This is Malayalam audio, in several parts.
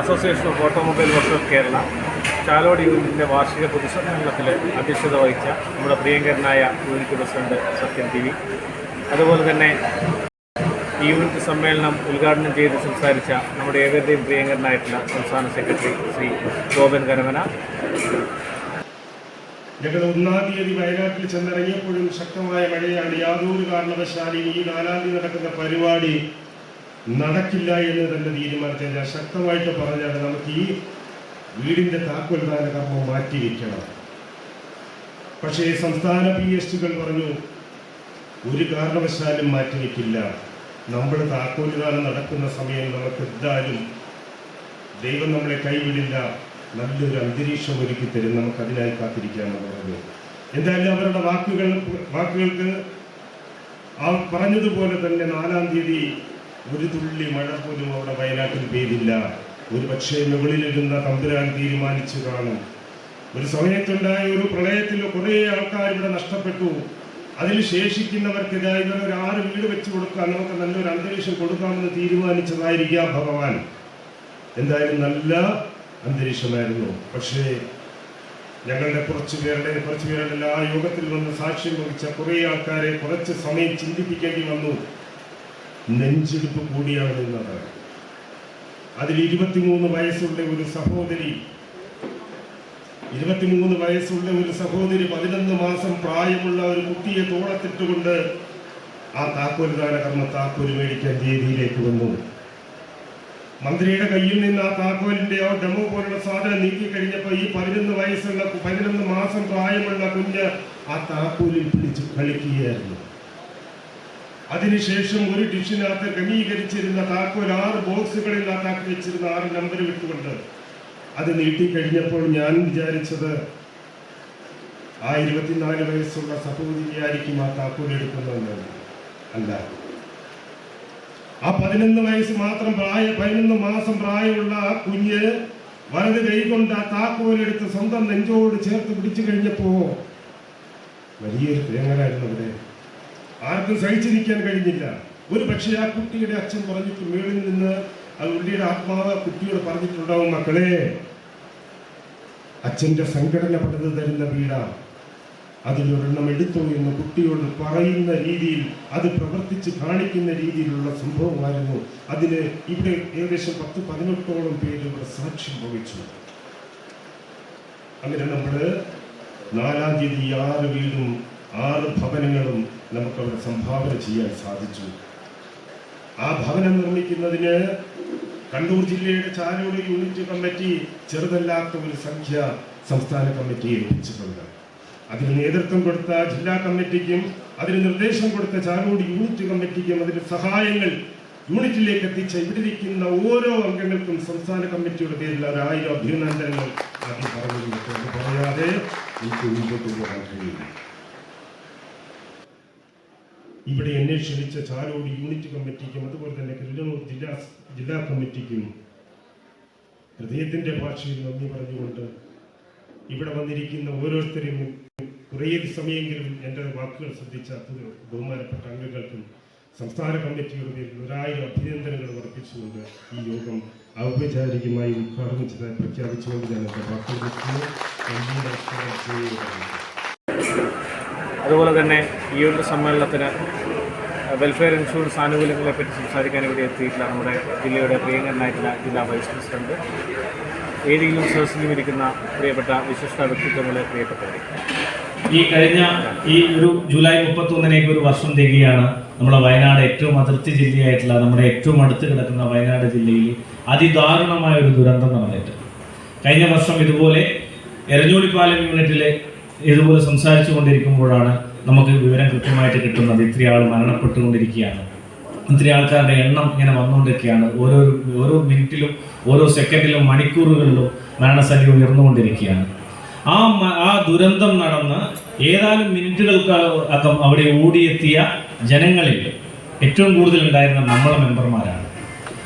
Association of automobile workers Kerala Chalode യൂണിറ്റിന്റെ വാർഷിക പൊതുസമ്മേളനത്തിൽ അധ്യക്ഷത വഹിച്ച നമ്മുടെ പ്രിയങ്കരനായ unit president Sathyan T V. അതുപോലെ തന്നെ ഈ യൂണിറ്റ് സമ്മേളനം ഉദ്ഘാടനം ചെയ്ത് സംസാരിച്ച നമ്മുടെ ഏവരുടെയും പ്രിയങ്കരനായിട്ടുള്ള സംസ്ഥാന സെക്രട്ടറി ശ്രീ ഗോപൻ കരമന. ഞങ്ങൾ ഒന്നാം തീയതി വയനാട്ടിൽ ചെന്നിറങ്ങിയപ്പോഴും ശക്തമായ മഴയാണ് യാതൊരു കാരണവശാലും ഈ നാലാം തീയതി നടക്കുന്ന പരിപാടി നടക്കില്ല എന്ന് തന്നെ തീരുമാനിച്ച ഞാൻ ശക്തമായിട്ട് പറഞ്ഞാൽ നമുക്ക് ഈ വീടിന്റെ താക്കോൽദാന കർമ്മം മാറ്റിവെക്കണം. പക്ഷേ സംസ്ഥാന പി എസ് ടികൾ പറഞ്ഞു ഒരു കാരണവശാലും മാറ്റിവെക്കില്ല. നമ്മൾ താക്കോൽദാനം നടക്കുന്ന സമയം നമുക്ക് എന്തായാലും ദൈവം നമ്മളെ കൈവിടില്ല. നല്ലൊരു അന്തരീക്ഷം ഒരുക്കി തരും. നമുക്ക് അതിനായി കാത്തിരിക്കാമെന്ന് പറഞ്ഞു. എന്തായാലും അവരുടെ വാക്കുകൾ വാക്കുകൾക്ക് ആ പറഞ്ഞതുപോലെ തന്നെ നാലാം തീയതി ഒരു തുള്ളി മഴ പോലും അവിടെ വയനാട്ടിൽ പെയ്തില്ല. ഒരു പക്ഷേ മുകളിലിരുന്ന തമ്പുരാൻ തീരുമാനിച്ചു കാണും. ഒരു സമയത്തുണ്ടായ ഒരു പ്രളയത്തിൽ കുറേ ആൾക്കാർ ഇവിടെ നഷ്ടപ്പെട്ടു. അതിൽ ശേഷിക്കുന്നവർക്കെതിരായി ഇവിടെ ഒരു ആറ് വീട് വെച്ച് കൊടുക്കാൻ നമുക്ക് നല്ലൊരു അന്തരീക്ഷം കൊടുക്കാമെന്ന് തീരുമാനിച്ചതായിരിക്കാം ഭഗവാൻ. എന്തായാലും നല്ല അന്തരീക്ഷമായിരുന്നു. പക്ഷേ ഞങ്ങളുടെ കുറച്ച് പേരുടെ കുറച്ച് പേരുടെ എല്ലാ യോഗത്തിൽ വന്ന് സാക്ഷ്യം വഹിച്ച കുറേ ആൾക്കാരെ കുറച്ച് സമയം ചിന്തിപ്പിക്കേണ്ടി വന്നു. നെഞ്ചെടുപ്പ് കൂടിയാണ് നിന്നത് അതിൽ ഇരുപത്തിമൂന്ന് വയസ്സുള്ള ഒരു സഹോദരി ഇരുപത്തിമൂന്ന് വയസ്സുള്ള ഒരു സഹോദരി പതിനൊന്ന് മാസം പ്രായമുള്ള ഒരു കുട്ടിയെ തോളത്തിട്ടുകൊണ്ട് ആ താക്കോൽദാന കർമ്മ താക്കോൽ മേടിക്കാൻ രീതിയിലേക്ക് വന്നു. മന്ത്രിയുടെ കയ്യിൽ നിന്ന് ആ താക്കോലിന്റെ ആ ഡെമോ പോലുള്ള സാധനം നീക്കി കഴിഞ്ഞപ്പോൾ ഈ പതിനൊന്ന് വയസ്സുള്ള പതിനൊന്ന് മാസം പ്രായമുള്ള കുഞ്ഞ് ആ താക്കോലിൽ പിടിച്ച് കളിക്കുകയായിരുന്നു. അതിനുശേഷം ഒരു ഡിഷിനകത്ത് ക്രമീകരിച്ചിരുന്ന താക്കോൽ ആറ് ബോക്സുകളിൽ ആ താക്കി വെച്ചിരുന്ന ആറ് നമ്പർ വിട്ടുകൊണ്ട് അത് നീട്ടിക്കഴിഞ്ഞപ്പോൾ ഞാൻ വിചാരിച്ചത് ആ ഇരുപത്തിനാല് വയസ്സുള്ള സഹോദരിയായിരിക്കും ആ താക്കോൽ എടുക്കുന്നതെന്ന്. അല്ല. ആ പതിനൊന്ന് വയസ്സ് മാത്രം പ്രായ പതിനൊന്ന് മാസം പ്രായമുള്ള ആ കുഞ്ഞ് വലത് കൈകൊണ്ട് ആ താക്കോലെടുത്ത് സ്വന്തം നെഞ്ചോട് ചേർത്ത് പിടിച്ചു കഴിഞ്ഞപ്പോ വലിയൊരു തേങ്ങലായിരുന്നു അവിടെ. ആർക്കും സഹിച്ചിരിക്കാൻ കഴിഞ്ഞില്ല. ഒരു പക്ഷേ ആ കുട്ടിയുടെ അച്ഛൻ പറഞ്ഞിട്ട് മേളിൽ നിന്ന് ആ ഉള്ളിയുടെ ആത്മാവ് കുട്ടിയോട് പറഞ്ഞിട്ടുണ്ടാവും മക്കളെ. അച്ഛന്റെ സംഘടന തരുന്ന വീടാ. അതിലൊരെണ്ണം എടുത്തു എന്ന് കുട്ടിയോട് പറയുന്ന രീതിയിൽ അത് പ്രവർത്തിച്ച് കാണിക്കുന്ന രീതിയിലുള്ള സംഭവമായിരുന്നു. അതിന് ഇവിടെ ഏകദേശം പത്ത് പതിനെട്ടോളം പേര് ഇവിടെ സാക്ഷ്യം വഹിച്ചു. അങ്ങനെ നമ്മൾ നാലാം തീയതി ആറ് വീടും ആറ് ഭവനങ്ങളും നമുക്ക് അവിടെ സംഭാവന ചെയ്യാൻ സാധിച്ചു. ആ ഭവനം നിർമ്മിക്കുന്നതിന് കണ്ണൂർ ജില്ലയുടെ ചാരോട് യൂണിറ്റ് കമ്മിറ്റി ചെറുതല്ലാത്ത ഒരു സംഖ്യ സംസ്ഥാന കമ്മിറ്റി ഏൽപ്പിച്ചിട്ടുണ്ട്. അതിന് നേതൃത്വം കൊടുത്ത ജില്ലാ കമ്മിറ്റിക്കും അതിന് നിർദ്ദേശം കൊടുത്ത ചാരോട് യൂണിറ്റ് കമ്മിറ്റിക്കും അതിന് സഹായങ്ങൾ യൂണിറ്റിലേക്ക് എത്തിച്ച ഇവിടെ ഇരിക്കുന്ന ഓരോ അംഗങ്ങൾക്കും സംസ്ഥാന കമ്മിറ്റിയുടെ പേരിൽ ഒരായിരം അഭിനന്ദനങ്ങൾ ആദ്യം പറഞ്ഞു പറയാതെ എനിക്ക് മുമ്പോട്ട് പോകാൻ കഴിയില്ല. ഇവിടെ എന്നെ ക്ഷണിച്ച ചാലോട് യൂണിറ്റ് കമ്മിറ്റിക്കും അതുപോലെ തന്നെ കില്ലൂർ ജില്ലാ ജില്ലാ കമ്മിറ്റിക്കും ഹൃദയത്തിന്റെ ഭാഷയിൽ നന്ദി പറഞ്ഞുകൊണ്ട് ഇവിടെ വന്നിരിക്കുന്ന ഓരോരുത്തരെയും കുറേ സമയമെങ്കിലും എന്റെ വാക്കുകൾ ശ്രദ്ധിച്ച ബഹുമാനപ്പെട്ട അംഗങ്ങൾക്കും സംസ്ഥാന കമ്മിറ്റിയുടെ പേരിൽ ഒരായിരം അഭിനന്ദനങ്ങൾ അർപ്പിച്ചുകൊണ്ട് ഈ യോഗം ഔപചാരികമായി ഉദ്ഘാടനം ചെയ്താൽ പ്രഖ്യാപിച്ചുകൊണ്ട് ഞാൻ എന്റെ വാക്കുകൾ. നന്ദി, നമസ്കാരം, ജവാൻ. അതുപോലെ തന്നെ ഈ ഒരു സമ്മേളനത്തിന് വെൽഫെയർ ഇൻഷുറൻസ് ആനുകൂല്യങ്ങളെ പറ്റി സംസാരിക്കാൻ ഇവിടെ എത്തിയിട്ടുള്ള നമ്മുടെ ജില്ലയുടെ പ്രിയങ്കരനായിട്ടുള്ള ജില്ലാ വൈസ് പ്രസിഡന്റ് ഏതെങ്കിലും സദസ്സിലും ഇരിക്കുന്ന പ്രിയപ്പെട്ട വിശിഷ്ട വ്യക്തിത്വങ്ങളെ പ്രിയപ്പെട്ടവരെ. ഈ കഴിഞ്ഞ ഈ ഒരു ജൂലൈ മുപ്പത്തൊന്നിനേക്ക് ഒരു വർഷം തികയാണ് നമ്മുടെ വയനാട് ഏറ്റവും അതിർത്തി ജില്ലയായിട്ടുള്ള നമ്മുടെ ഏറ്റവും അടുത്ത് കിടക്കുന്ന വയനാട് ജില്ലയിൽ അതിദാരുണമായ ഒരു ദുരന്തം നടന്നിട്ട് കഴിഞ്ഞ വർഷം ഇതുപോലെ എരഞ്ഞോളിപ്പാലം യൂണിറ്റിലെ ഇതുപോലെ സംസാരിച്ചു കൊണ്ടിരിക്കുമ്പോഴാണ് നമുക്ക് വിവരം കൃത്യമായിട്ട് കിട്ടുന്നത്. ആൾ മരണപ്പെട്ടുകൊണ്ടിരിക്കുകയാണ്. ഇത്രയും ആൾക്കാരുടെ എണ്ണം ഇങ്ങനെ വന്നുകൊണ്ടിരിക്കുകയാണ്. ഓരോ ഓരോ മിനിറ്റിലും ഓരോ സെക്കൻഡിലും മണിക്കൂറുകളിലും മരണസംഖ്യ ഉയർന്നുകൊണ്ടിരിക്കുകയാണ്. ആ ആ ദുരന്തം നടന്ന് ഏതാനും മിനിറ്റുകൾക്ക് അകം അവിടെ ഓടിയെത്തിയ ജനങ്ങളിൽ ഏറ്റവും കൂടുതൽ ഉണ്ടായിരുന്ന നമ്മളെ മെമ്പർമാരാണ്.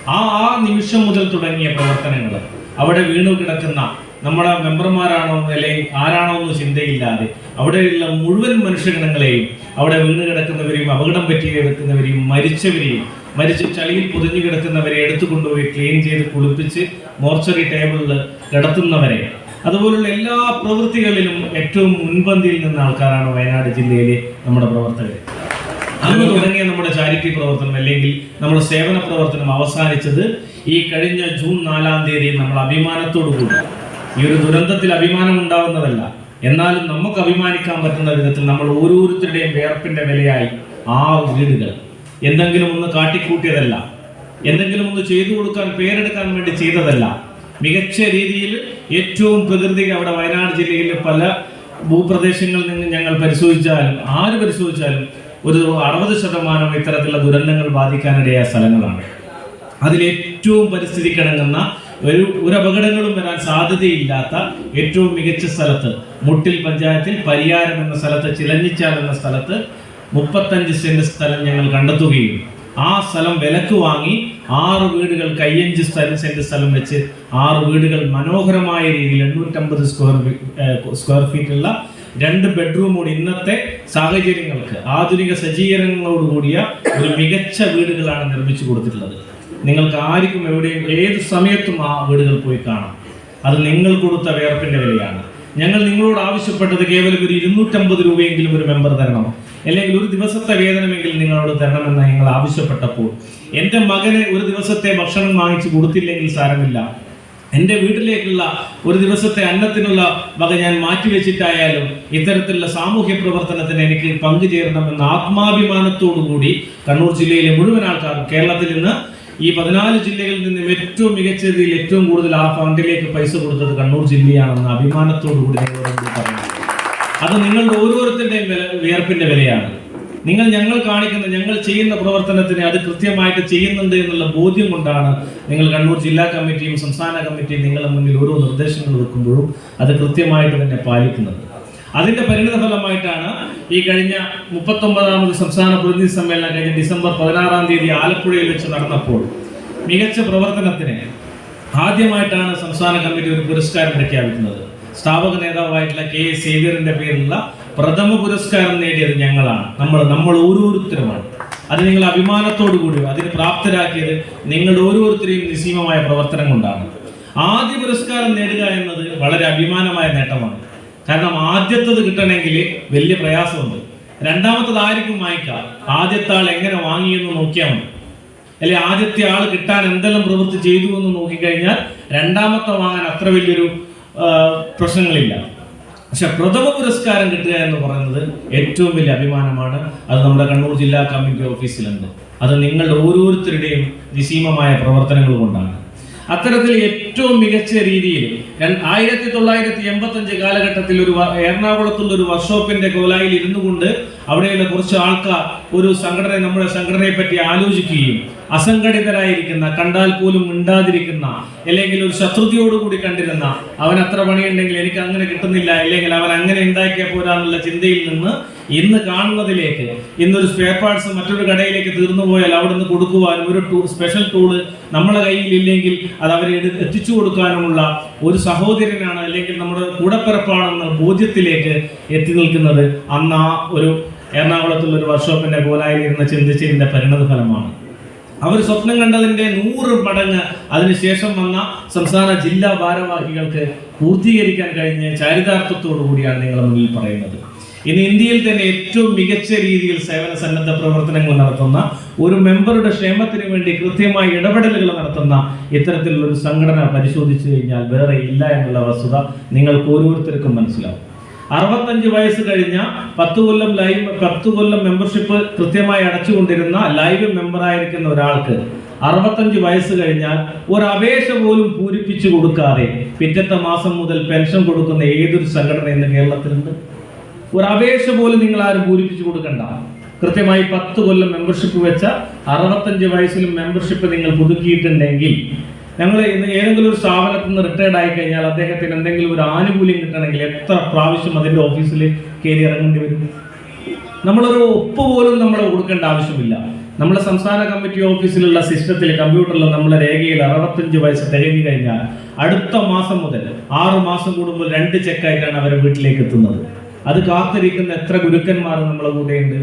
ആ ആ നിമിഷം മുതൽ തുടങ്ങിയ പ്രവർത്തനങ്ങൾ അവിടെ വീണു കിടക്കുന്ന നമ്മുടെ മെമ്പർമാരാണോ അല്ലെങ്കിൽ ആരാണോ എന്ന് ചിന്തയില്ലാതെ അവിടെയുള്ള മുഴുവൻ മനുഷ്യഗണങ്ങളെയും അവിടെ വീണ് കിടക്കുന്നവരെയും അപകടം പറ്റി കിടക്കുന്നവരെയും മരിച്ചവരെയും മരിച്ച് ചളിയിൽ പൊതിഞ്ഞു കിടക്കുന്നവരെ എടുത്തു കൊണ്ടുപോയി ക്ലീൻ ചെയ്ത് കുളിപ്പിച്ച് മോർച്ചറി ടേബിളിൽ കിടത്തുന്നവരെ. അതുപോലുള്ള എല്ലാ പ്രവൃത്തികളിലും ഏറ്റവും മുൻപന്തിയിൽ നിന്ന ആൾക്കാരാണ് വയനാട് ജില്ലയിലെ നമ്മുടെ പ്രവർത്തകർ. അന്ന് തുടങ്ങിയ നമ്മുടെ ചാരിറ്റി പ്രവർത്തനം അല്ലെങ്കിൽ നമ്മുടെ സേവന പ്രവർത്തനം അവസാനിച്ചത് ഈ കഴിഞ്ഞ ജൂൺ നാലാം തീയതി നമ്മൾ അഭിമാനത്തോടു കൂടി ഈ ഒരു ദുരന്തത്തിൽ അഭിമാനം ഉണ്ടാവുന്നതല്ല. എന്നാലും നമുക്ക് അഭിമാനിക്കാൻ പറ്റുന്ന വിധത്തിൽ നമ്മൾ ഓരോരുത്തരുടെയും വേർപ്പിന്റെ വിലയായി ആ വീടുകൾ. എന്തെങ്കിലും ഒന്ന് കാട്ടിക്കൂട്ടിയതല്ല. എന്തെങ്കിലും ഒന്ന് ചെയ്തു കൊടുക്കാൻ പേരെടുക്കാൻ വേണ്ടി ചെയ്തതല്ല. മികച്ച രീതിയിൽ ഏറ്റവും പ്രകൃതി അവിടെ വയനാട് ജില്ലയിലെ പല ഭൂപ്രദേശങ്ങളിൽ നിന്ന് ഞങ്ങൾ പരിശോധിച്ചാലും ആര് പരിശോധിച്ചാലും ഒരു അറുപത് ശതമാനം ഇത്തരത്തിലുള്ള ദുരന്തങ്ങൾ ബാധിക്കാനിടയായ സ്ഥലങ്ങളാണ്. അതിലേറ്റവും പരിസ്ഥിതിക്കിണങ്ങുന്ന ഒരു ഒരു അപകടങ്ങളും വരാൻ സാധ്യതയില്ലാത്ത ഏറ്റവും മികച്ച സ്ഥലത്ത് മുട്ടിൽ പഞ്ചായത്തിൽ പരിയാരം എന്ന സ്ഥലത്ത് ചിലഞ്ഞിച്ചാൽ എന്ന സ്ഥലത്ത് മുപ്പത്തഞ്ച് സെന്റ് സ്ഥലം ഞങ്ങൾ കണ്ടെത്തുകയും ആ സ്ഥലം വിലക്ക് വാങ്ങി ആറ് വീടുകൾ കയ്യഞ്ച് സ്ഥലം സെന്റ് സ്ഥലം വെച്ച് ആറ് വീടുകൾ മനോഹരമായ രീതിയിൽ എണ്ണൂറ്റമ്പത് സ്ക്വയർ സ്ക്വയർ ഫീറ്റുള്ള രണ്ട് ബെഡ്റൂമോട് ഇന്നത്തെ സാഹചര്യങ്ങൾക്ക് ആധുനിക സജ്ജീകരണങ്ങളോട് കൂടിയ ഒരു മികച്ച വീടുകളാണ് നിർമ്മിച്ചു കൊടുത്തിട്ടുള്ളത്. നിങ്ങൾക്ക് ആർക്കും എവിടെയും ഏത് സമയത്തും ആ വീടുകൾ പോയി കാണാം. അത് നിങ്ങൾ കൊടുത്ത വേർപ്പിന്റെ വിലയാണ്. ഞങ്ങൾ നിങ്ങളോട് ആവശ്യപ്പെട്ടത് കേവലം ഒരു ഇരുന്നൂറ്റമ്പത് രൂപയെങ്കിലും ഒരു മെമ്പർ തരണം. അല്ലെങ്കിൽ ഒരു ദിവസത്തെ വേതനമെങ്കിലും നിങ്ങളോട് തരണമെന്ന് ഞങ്ങൾ ആവശ്യപ്പെട്ടപ്പോൾ. എന്റെ മകന് ഒരു ദിവസത്തെ ഭക്ഷണം വാങ്ങിച്ചു കൊടുത്തില്ലെങ്കിൽ സാരമില്ല. എന്റെ വീട്ടിലേക്കുള്ള ഒരു ദിവസത്തെ അന്നത്തിനുള്ള വക ഞാൻ മാറ്റിവെച്ചിട്ടായാലും ഇത്തരത്തിലുള്ള സാമൂഹ്യ പ്രവർത്തനത്തിന് എനിക്ക് പങ്കുചേരണമെന്ന ആത്മാഭിമാനത്തോടു കൂടി കണ്ണൂർ ജില്ലയിലെ മുഴുവൻ ആൾക്കാരും കേരളത്തിൽ നിന്ന് ഈ പതിനാല് ജില്ലകളിൽ നിന്നും ഏറ്റവും മികച്ച രീതിയിൽ ഏറ്റവും കൂടുതൽ ആ ഫണ്ടിലേക്ക് പൈസ കൊടുത്തത് കണ്ണൂർ ജില്ലയാണെന്ന് അഭിമാനത്തോടു കൂടി നിങ്ങളോട് പറഞ്ഞു അത് നിങ്ങളുടെ ഓരോരുത്തരുടെയും വില വിയർപ്പിന്റെ വിലയാണ്. നിങ്ങൾ ഞങ്ങൾ കാണിക്കുന്ന ഞങ്ങൾ ചെയ്യുന്ന പ്രവർത്തനത്തിന് അത് കൃത്യമായിട്ട് ചെയ്യുന്നുണ്ട് എന്നുള്ള ബോധ്യം കൊണ്ടാണ് നിങ്ങൾ കണ്ണൂർ ജില്ലാ കമ്മിറ്റിയും സംസ്ഥാന കമ്മിറ്റിയും നിങ്ങളുടെ മുന്നിൽ ഓരോ നിർദ്ദേശങ്ങൾ വെക്കുമ്പോഴും അത് കൃത്യമായിട്ട് തന്നെ പാലിക്കുന്നത്. അതിന്റെ പരിണിത ഫലമായിട്ടാണ് ഈ കഴിഞ്ഞ മുപ്പത്തൊമ്പതാമത് സംസ്ഥാന പ്രതിനിധി സമ്മേളനം കഴിഞ്ഞ ഡിസംബർ പതിനാറാം തീയതി ആലപ്പുഴയിൽ വെച്ച് നടന്നപ്പോൾ മികച്ച പ്രവർത്തനത്തിന് ആദ്യമായിട്ടാണ് സംസ്ഥാന കമ്മിറ്റി ഒരു പുരസ്കാരം പ്രഖ്യാപിക്കുന്നത്. സ്ഥാപക നേതാവായിട്ടുള്ള കെ എസ് സേവ്യറിന്റെ പേരിലുള്ള പ്രഥമ പുരസ്കാരം നേടിയത് ഞങ്ങളാണ്. നമ്മൾ നമ്മൾ ഓരോരുത്തരുമാണ്. അത് നിങ്ങൾ അഭിമാനത്തോടു കൂടി അതിന് പ്രാപ്തരാക്കിയത് നിങ്ങളുടെ ഓരോരുത്തരെയും നിസീമമായ പ്രവർത്തനം കൊണ്ടാണ്. ആദ്യ പുരസ്കാരം നേടുക എന്നത് വളരെ അഭിമാനമായ നേട്ടമാണ്. കാരണം ആദ്യത്തത് കിട്ടണമെങ്കിൽ വലിയ പ്രയാസമുണ്ട്. രണ്ടാമത്തത് ആയിരിക്കും വാങ്ങിക്കാം? ആദ്യത്തെ ആൾ എങ്ങനെ വാങ്ങിയെന്ന് നോക്കിയാൽ മതി. അല്ലെ ആദ്യത്തെ ആൾ കിട്ടാൻ എന്തെല്ലാം പ്രവൃത്തി ചെയ്തു എന്ന് നോക്കിക്കഴിഞ്ഞാൽ രണ്ടാമത്തെ വാങ്ങാൻ അത്ര വലിയൊരു പ്രശ്നങ്ങളില്ല. പക്ഷെ പ്രഥമ പുരസ്കാരം കിട്ടുക എന്ന് പറയുന്നത് ഏറ്റവും വലിയ അഭിമാനമാണ്. അത് നമ്മുടെ കണ്ണൂർ ജില്ലാ കമ്മിറ്റി ഓഫീസിലുണ്ട്. അത് നിങ്ങളുടെ ഓരോരുത്തരുടെയും നിസീമമായ പ്രവർത്തനങ്ങൾ കൊണ്ടാണ്. അത്തരത്തിൽ ഏറ്റവും മികച്ച രീതിയിൽ ആയിരത്തി തൊള്ളായിരത്തി എൺപത്തി അഞ്ച് കാലഘട്ടത്തിൽ ഒരു എറണാകുളത്തുള്ള ഒരു വർക്ക്ഷോപ്പിന്റെ കോലായിൽ ഇരുന്നു കൊണ്ട് അവിടെയുള്ള കുറച്ച് ആൾക്കാർ ഒരു സംഘടന നമ്മുടെ സംഘടനയെ പറ്റി ആലോചിക്കുകയും അസംഘടിതരായിരിക്കുന്ന കണ്ടാൽ പോലും മിണ്ടാതിരിക്കുന്ന അല്ലെങ്കിൽ ഒരു ശത്രുതയോടുകൂടി കണ്ടിരുന്ന അവൻ അത്ര പണിയുണ്ടെങ്കിൽ എനിക്ക് അങ്ങനെ കിട്ടുന്നില്ല അല്ലെങ്കിൽ അവൻ അങ്ങനെ ഉണ്ടാക്കിയ പോരാന്നുള്ള ചിന്തയിൽ നിന്ന് ഇന്ന് കാണുന്നതിലേക്ക് ഇന്നൊരു സ്പെയർ പാർട്സ് മറ്റൊരു കടയിലേക്ക് തീർന്നു പോയാൽ അവിടെ നിന്ന് കൊടുക്കുവാനും ഒരു ടൂ സ്പെഷ്യൽ ടൂൾ നമ്മുടെ കയ്യിൽ ഇല്ലെങ്കിൽ അത് അവരെ എത്തിച്ചു കൊടുക്കാനുമുള്ള ഒരു സഹോദരനാണ് അല്ലെങ്കിൽ നമ്മുടെ കൂടപ്പിറപ്പാണെന്ന ബോധ്യത്തിലേക്ക് എത്തി നിൽക്കുന്നത് അന്ന് ആ ഒരു എറണാകുളത്തുള്ള ഒരു വർക്ക്ഷോപ്പിന്റെ പോലായിരുന്ന ചിന്തിച്ചതിന്റെ പരിണത ഫലമാണ് അവർ സ്വപ്നം കണ്ടതിന്റെ നൂറ് മടങ്ങ് അതിനുശേഷം വന്ന സംസ്ഥാന ജില്ലാ ഭാരവാഹികൾക്ക് പൂർത്തീകരിക്കാൻ കഴിഞ്ഞ ചാരിതാർത്ഥത്തോടു കൂടിയാണ് നിങ്ങളുടെ മുന്നിൽ പറയുന്നത്. ഇന്ന് ഇന്ത്യയിൽ തന്നെ ഏറ്റവും മികച്ച രീതിയിൽ സേവന സന്നദ്ധ പ്രവർത്തനങ്ങൾ നടത്തുന്ന ഒരു മെമ്പറുടെ ക്ഷേമത്തിന് വേണ്ടി കൃത്യമായ ഇടപെടലുകൾ നടത്തുന്ന ഇത്തരത്തിലുള്ള ഒരു സംഘടന പരിശോധിച്ചു കഴിഞ്ഞാൽ വേറെ ഇല്ല എന്നുള്ള വസ്തുത നിങ്ങൾക്ക് ഓരോരുത്തർക്കും മനസ്സിലാവും. അറുപത്തഞ്ച് വയസ്സ് കഴിഞ്ഞ പത്ത് കൊല്ലം ലൈവ് പത്ത് കൊല്ലം മെമ്പർഷിപ്പ് കൃത്യമായി അടച്ചുകൊണ്ടിരുന്ന ലൈവ് മെമ്പർ ആയിരിക്കുന്ന ഒരാൾക്ക് അറുപത്തഞ്ച് വയസ്സ് കഴിഞ്ഞാൽ ഒരു അപേക്ഷ പോലും പൂരിപ്പിച്ചു കൊടുക്കാതെ പിറ്റത്തെ മാസം മുതൽ പെൻഷൻ കൊടുക്കുന്ന ഏതൊരു സംഘടന ഇന്ന് കേരളത്തിലുണ്ട്? ഒരു അപേക്ഷ പോലും നിങ്ങൾ ആരും പൂരിപ്പിച്ചു കൊടുക്കണ്ട. കൃത്യമായി പത്ത് കൊല്ലം മെമ്പർഷിപ്പ് വെച്ച അറുപത്തഞ്ച് വയസ്സിലും മെമ്പർഷിപ്പ് നിങ്ങൾ പുതുക്കിയിട്ടുണ്ടെങ്കിൽ ഞങ്ങൾ ഇന്ന് ഏതെങ്കിലും ഒരു സ്ഥാപനത്തിൽ നിന്ന് റിട്ടയർഡ് ആയി കഴിഞ്ഞാൽ അദ്ദേഹത്തിന് എന്തെങ്കിലും ഒരു ആനുകൂല്യം കിട്ടണമെങ്കിൽ എത്ര പ്രാവശ്യം അതിന്റെ ഓഫീസിൽ കയറി ഇറങ്ങേണ്ടി വരും? നമ്മളൊരു ഒപ്പ് പോലും നമ്മൾ കൊടുക്കേണ്ട ആവശ്യമില്ല. നമ്മുടെ സംസ്ഥാന കമ്മിറ്റി ഓഫീസിലുള്ള സിസ്റ്റത്തിൽ കമ്പ്യൂട്ടറിൽ നമ്മളെ രേഖയിൽ അറുപത്തഞ്ച് വയസ്സ് തികഞ്ഞു കഴിഞ്ഞാൽ അടുത്ത മാസം മുതൽ ആറ് മാസം കൂടുമ്പോൾ രണ്ട് ചെക്കായിട്ടാണ് അവരെ വീട്ടിലേക്ക് എത്തുന്നത്. അത് കാത്തിരിക്കുന്ന എത്ര ഗുരുക്കന്മാർ നമ്മളെ കൂടെയുണ്ട്?